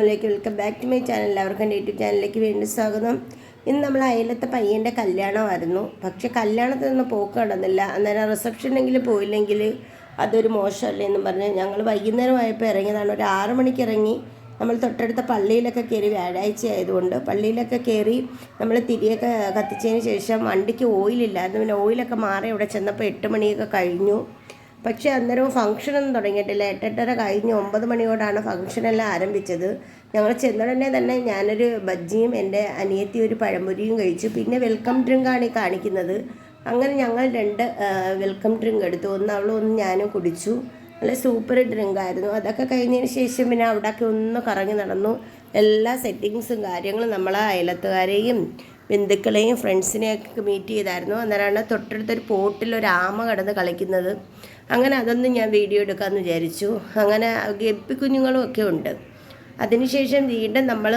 Lake welcome back to my channel. എല്ലാവർക്കും എന്റെ YouTube ചാനലിലേക്ക് വീണ്ടും സ്വാഗതം. ഇന്ന് നമ്മൾ അയലത്തെ പയ്യന്റെ കല്യാണമായിരുന്നു. പക്ഷെ കല്യാണത്തിനൊന്നും പോക്ക് നടന്നില്ല. അന്നേരം റിസപ്ഷനെങ്കിലും പോയില്ലെങ്കിൽ അതൊരു മോശമല്ലേ എന്നും പറഞ്ഞ് ഞങ്ങൾ വൈകുന്നേരം ആയപ്പോൾ ഇറങ്ങിയതാണ്. ഒരു ആറ് മണിക്ക് ഇറങ്ങി നമ്മൾ തൊട്ടടുത്ത പള്ളിയിലൊക്കെ കയറി വ്യാഴാഴ്ച ആയതുകൊണ്ട് പള്ളിയിലൊക്കെ കയറി നമ്മൾ തിരിയൊക്കെ കത്തിച്ചതിന് ശേഷം വണ്ടിക്ക് ഓയിലില്ലായിരുന്നു. പിന്നെ ഓയിലൊക്കെ മാറി ഇവിടെ ചെന്നപ്പോൾ എട്ട് മണിയൊക്കെ കഴിഞ്ഞു. പക്ഷേ അന്നേരം ഫംഗ്ഷനൊന്നും തുടങ്ങിയിട്ടില്ല. എട്ടെട്ടര കഴിഞ്ഞ് ഒമ്പത് മണിയോടാണ് ഫംഗ്ഷനെല്ലാം ആരംഭിച്ചത്. ഞങ്ങൾ ചെന്നുടനെ തന്നെ ഞാനൊരു ബജ്ജിയും എന്റെ അനിയത്തി ഒരു പഴംപൊരിയും കഴിച്ചു. പിന്നെ വെൽക്കം ഡ്രിങ്കാണ് ഈ കാണിക്കുന്നത്. അങ്ങനെ ഞങ്ങൾ രണ്ട് വെൽക്കം ഡ്രിങ്ക് എടുത്തു. ഒന്ന് അവളും ഒന്ന് ഞാനും കുടിച്ചു. നല്ല സൂപ്പർ ഡ്രിങ്ക് ആയിരുന്നു അതൊക്കെ കഴിഞ്ഞതിന് ശേഷം പിന്നെ അവിടെയൊക്കെ ഒന്ന് കറങ്ങി നടന്നു. എല്ലാ സെറ്റിങ്സും കാര്യങ്ങളും നമ്മളെ അയലത്തുകാരെയും ബന്ധുക്കളെയും ഫ്രണ്ട്സിനെയൊക്കെ മീറ്റ് ചെയ്തായിരുന്നു. അന്നേരമാണ് തൊട്ടടുത്തൊരു പോട്ടിൽ ഒരു ആമ കടന്ന് കളിക്കുന്നത്. അങ്ങനെ അതൊന്നും ഞാൻ വീഡിയോ എടുക്കാമെന്ന് വിചാരിച്ചു. അങ്ങനെ ഗപ്പി കുഞ്ഞുങ്ങളും ഒക്കെ ഉണ്ട്. അതിനുശേഷം വീണ്ടും നമ്മൾ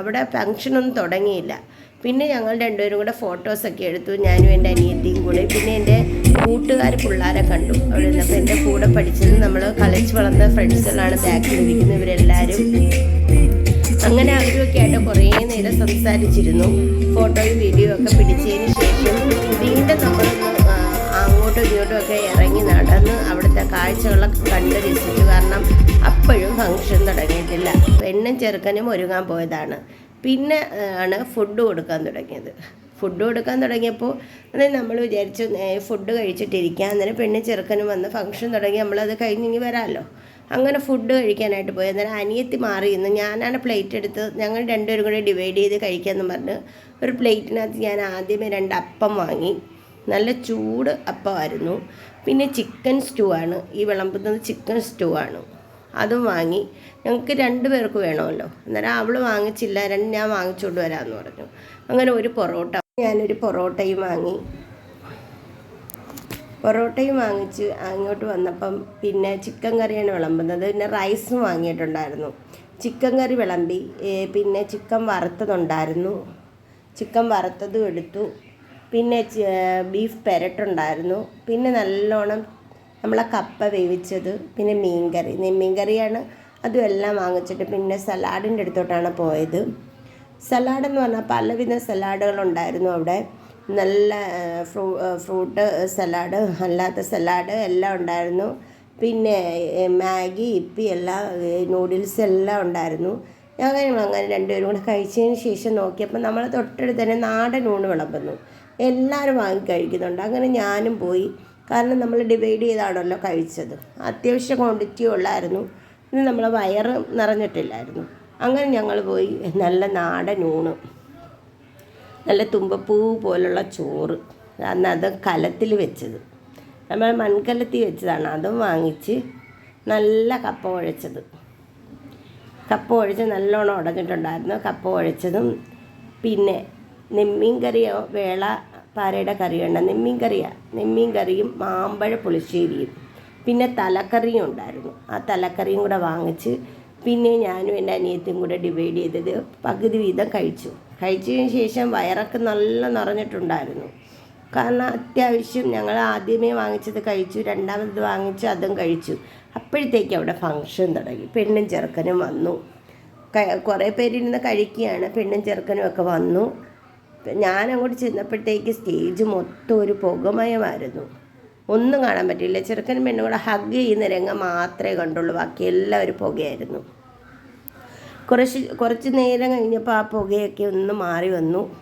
അവിടെ ഫങ്ഷനൊന്നും തുടങ്ങിയില്ല. പിന്നെ ഞങ്ങൾ രണ്ടുപേരും കൂടെ ഫോട്ടോസൊക്കെ എടുത്തു. ഞാനും എന്റെ അനിയത്തിയും കൂടെ. പിന്നെ എന്റെ കൂട്ടുകാർ പിള്ളേരെ കണ്ടു. അവിടെ എന്റെ കൂടെ പഠിച്ചത് നമ്മൾ കളിച്ച് വളർന്ന ഫ്രണ്ട്സുകളാണ് ബാക്കിൽ ഇരിക്കുന്നത് ഇവരെല്ലാവരും അങ്ങനെ അവരുമൊക്കെ ആയിട്ട് കുറേ നേരം സംസാരിച്ചിരുന്നു. ഫോട്ടോയും വീഡിയോ ഒക്കെ പിടിച്ചതിന് ശേഷം വീണ്ടും നമ്മളൊന്ന് അങ്ങോട്ടും ഇങ്ങോട്ടും ഒക്കെ ഇറങ്ങി നടന്ന് അവിടുത്തെ കാഴ്ചകളൊക്കെ കണ്ട് രസിച്ചു. കാരണം അപ്പോഴും ഫങ്ഷൻ തുടങ്ങിയിട്ടില്ല. പെണ്ണും ചെറുക്കനും ഒരുങ്ങാൻ പോയതാണ്. പിന്നെ ആണ് ഫുഡ് കൊടുക്കാൻ തുടങ്ങിയത്. ഫുഡ് കൊടുക്കാൻ തുടങ്ങിയപ്പോൾ അത് നമ്മൾ വിചാരിച്ചു ഫുഡ് കഴിച്ചിട്ടിരിക്കാം. അന്നേരം പെണ്ണും ചെറുക്കനും വന്ന് ഫംഗ്ഷൻ തുടങ്ങി. നമ്മളത് കഴിഞ്ഞിങ്ങി വരാമല്ലോ. അങ്ങനെ ഫുഡ് കഴിക്കാനായിട്ട് പോയി. അന്നേരം അനിയത്തി മാറി ഇന്ന് ഞാനാണ് പ്ലേറ്റ് എടുത്ത് ഞങ്ങൾ രണ്ടുപേരും കൂടെ ഡിവൈഡ് ചെയ്ത് കഴിക്കാമെന്ന് പറഞ്ഞ് ഒരു പ്ലേറ്റിനകത്ത് ഞാൻ ആദ്യമേ രണ്ട് അപ്പം വാങ്ങി. നല്ല ചൂട് അപ്പമായിരുന്നു. പിന്നെ ചിക്കൻ സ്റ്റൂ ആണ്. ഈ വിളമ്പുന്നത് ചിക്കൻ സ്റ്റൂ ആണ്. അതും വാങ്ങി. ഞങ്ങൾക്ക് രണ്ട് പേർക്ക് വേണമല്ലോ. അന്നേരം അവൾ വാങ്ങിച്ചില്ല. രണ്ട് ഞാൻ വാങ്ങിച്ചുകൊണ്ട് വരാമെന്ന് പറഞ്ഞു. അങ്ങനെ ഒരു പൊറോട്ട ഞാനൊരു പൊറോട്ടയും വാങ്ങി. പൊറോട്ടയും വാങ്ങിച്ച് അങ്ങോട്ട് വന്നപ്പം പിന്നെ ചിക്കൻ കറിയാണ് വിളമ്പുന്നത്. പിന്നെ റൈസും വാങ്ങിയിട്ടുണ്ടായിരുന്നു. ചിക്കൻ കറി വിളമ്പി പിന്നെ ചിക്കൻ വറുത്തതുണ്ടായിരുന്നു. ചിക്കൻ വറുത്തതും എടുത്തു. പിന്നെ ബീഫ് പെരട്ടുണ്ടായിരുന്നു. പിന്നെ നല്ലോണം നമ്മളെ കപ്പ വേവിച്ചത് പിന്നെ മീൻകറി. മീൻകറിയാണ് അതും എല്ലാം വാങ്ങിച്ചിട്ട് പിന്നെ സലാഡിന്റെ അടുത്തോട്ടാണ് പോയത്. സലാഡ് എന്ന് പറഞ്ഞാൽ പലവിധ സലാഡുകളുണ്ടായിരുന്നു അവിടെ. നല്ല ഫ്രൂ ഫ്രൂട്ട് സലാഡ് അല്ലാത്ത സലാഡ് എല്ലാം ഉണ്ടായിരുന്നു. പിന്നെ മാഗി ഇപ്പി എല്ലാം നൂഡിൽസ് എല്ലാം ഉണ്ടായിരുന്നു. ഞങ്ങൾ അങ്ങനെ രണ്ടുപേരും കൂടെ കഴിച്ചതിന് ശേഷം നോക്കിയപ്പോൾ നമ്മൾ തൊട്ടടുത്ത് തന്നെ നാടൻ ഊണ് വിളമ്പുന്നു. എല്ലാവരും വാങ്ങി കഴിക്കുന്നുണ്ട്. അങ്ങനെ ഞാനും പോയി. കാരണം നമ്മൾ ഡിവൈഡ് ചെയ്താണല്ലോ കഴിച്ചത്. അത്യാവശ്യം ക്വാണ്ടിറ്റി ഉള്ളായിരുന്നു. ഇന്ന് നമ്മളെ വയറ് നിറഞ്ഞിട്ടില്ലായിരുന്നു. അങ്ങനെ ഞങ്ങൾ പോയി. നല്ല നാടൻ ഊണ്. നല്ല തുമ്പപ്പൂ പോലുള്ള ചോറ്. അന്ന് അത് കലത്തിൽ വെച്ചത്. നമ്മൾ മൺകലത്തിൽ വെച്ചതാണ്. അതും വാങ്ങിച്ച് നല്ല കപ്പ കുഴച്ചത്. കപ്പ കുഴച്ച് നല്ലോണം ഉടഞ്ഞിട്ടുണ്ടായിരുന്നു. കപ്പ കുഴച്ചതും പിന്നെ നെമ്മീൻ കറിയോ വേള പാരയുടെ കറിയുണ്ട്. നെമ്മീൻ കറിയാണ് നെമ്മീൻ കറിയും മാമ്പഴ പുളിശ്ശേരിയും. പിന്നെ തലക്കറിയും ഉണ്ടായിരുന്നു. ആ തലക്കറിയും കൂടെ വാങ്ങിച്ച് പിന്നെ ഞാനും എന്റെ അനിയത്തിയും കൂടെ ഡിവൈഡ് ചെയ്തത് പകുതി വീതം കഴിച്ചു. കഴിച്ചതിന് ശേഷം വയറൊക്കെ നല്ല നിറഞ്ഞിട്ടുണ്ടായിരുന്നു. കാരണം അത്യാവശ്യം ഞങ്ങൾ ആദ്യമേ വാങ്ങിച്ചത് കഴിച്ചു രണ്ടാമത് വാങ്ങിച്ചു അതും കഴിച്ചു. അപ്പോഴത്തേക്ക് അവിടെ ഫങ്ഷൻ തുടങ്ങി. പെണ്ണും ചെറുക്കനും വന്നു. കുറേ പേരിരുന്ന് കഴിക്കുകയാണ്. പെണ്ണും ചെറുക്കനും ഒക്കെ വന്നു. ഞാനങ്ങോട്ട് ചെന്നപ്പോഴത്തേക്ക് സ്റ്റേജ് മൊത്തം ഒരു പുകമയമായിരുന്നു. ഒന്നും കാണാൻ പറ്റില്ല. ചെറുക്കനും പെണ്ണും കൂടെ ഹഗ് ചെയ്യുന്ന രംഗം മാത്രമേ കണ്ടുള്ളൂ. ബാക്കി എല്ലാവരും പുകയായിരുന്നു. കുറച്ച് കുറച്ച് നേരം കഴിഞ്ഞപ്പോൾ ആ പുകയൊക്കെ ഒന്ന് മാറി വന്നു.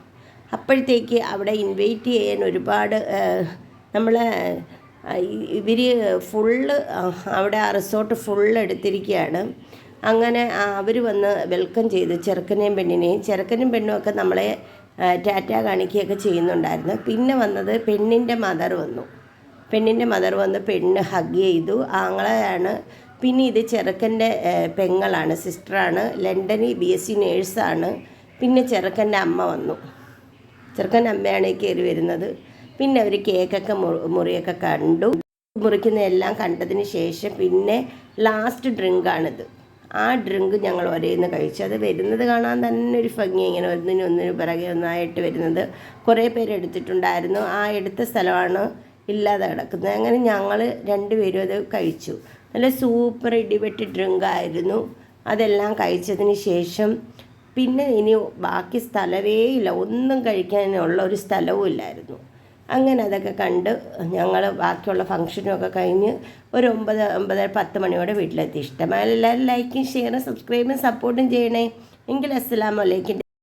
അപ്പോഴത്തേക്ക് അവിടെ ഇൻവൈറ്റ് ചെയ്യാൻ ഒരുപാട് നമ്മളെ ഇവർ ഫുള്ള് അവിടെ ആ റിസോർട്ട് ഫുള്ള് എടുത്തിരിക്കുകയാണ്. അങ്ങനെ അവർ വന്ന് വെൽക്കം ചെയ്തു ചെറുക്കനെയും പെണ്ണിനെയും. ചെറുക്കനും പെണ്ണും ഒക്കെ നമ്മളെ ടാറ്റ കാണിക്കുകയൊക്കെ ചെയ്യുന്നുണ്ടായിരുന്നു. പിന്നെ വന്നത് പെണ്ണിന്റെ മദർ വന്നു. പെണ്ണിന്റെ മദർ വന്ന് പെണ്ണ് ഹഗ് ചെയ്തു. ആങ്ങളെയാണ് പിന്നെ ഇത് ചെറുക്കന്റെ പെങ്ങളാണ് സിസ്റ്ററാണ് ലണ്ടനിൽ ബി എസ് സി നേഴ്സാണ്. പിന്നെ ചെറുക്കന്റെ അമ്മ വന്നു. ചെറുക്കന്റെ അമ്മയാണ് കയറി വരുന്നത്. പിന്നെ അവർ കേക്കൊക്കെ മുറി മുറിയൊക്കെ കണ്ടു. മുറിക്കുന്ന എല്ലാം കണ്ടതിന് ശേഷം പിന്നെ ലാസ്റ്റ് ഡ്രിങ്കാണിത്. ആ ഡ്രിങ്ക് ഞങ്ങൾ ഒരേന്ന് കഴിച്ചു. അത് വരുന്നത് കാണാൻ തന്നെ ഒരു ഭംഗി ഇങ്ങനെ ഒന്നിനൊന്നിനു ഒന്നിനും പിറകെ ഒന്നായിട്ട് വരുന്നത്. കുറേ പേര് എടുത്തിട്ടുണ്ടായിരുന്നു. ആ എടുത്ത സ്ഥലമാണ് ഇല്ലാതെ കിടക്കുന്നത് അങ്ങനെ ഞങ്ങൾ രണ്ടുപേരും അത് കഴിച്ചു. നല്ല സൂപ്പർ ഇടിപെട്ടി ഡ്രിങ്ക് ആയിരുന്നു. അതെല്ലാം കഴിച്ചതിന് ശേഷം പിന്നെ ഇനി ബാക്കി സ്ഥലമേ ഇല്ല. ഒന്നും കഴിക്കാനുള്ള ഒരു സ്ഥലവും ഇല്ലായിരുന്നു. അങ്ങനെ അതൊക്കെ കണ്ട് ഞങ്ങൾ ബാക്കിയുള്ള ഫംഗ്ഷനും ഒക്കെ കഴിഞ്ഞ് ഒരു ഒമ്പത് ഒമ്പത് പത്ത് മണിയോടെ വീട്ടിലെത്തി. ഇഷ്ടമായ എല്ലാവരും ലൈക്കും ഷെയറും സബ്സ്ക്രൈബും സപ്പോർട്ടും ചെയ്യണേ. എങ്കിൽ അസ്സലാമലൈക്കും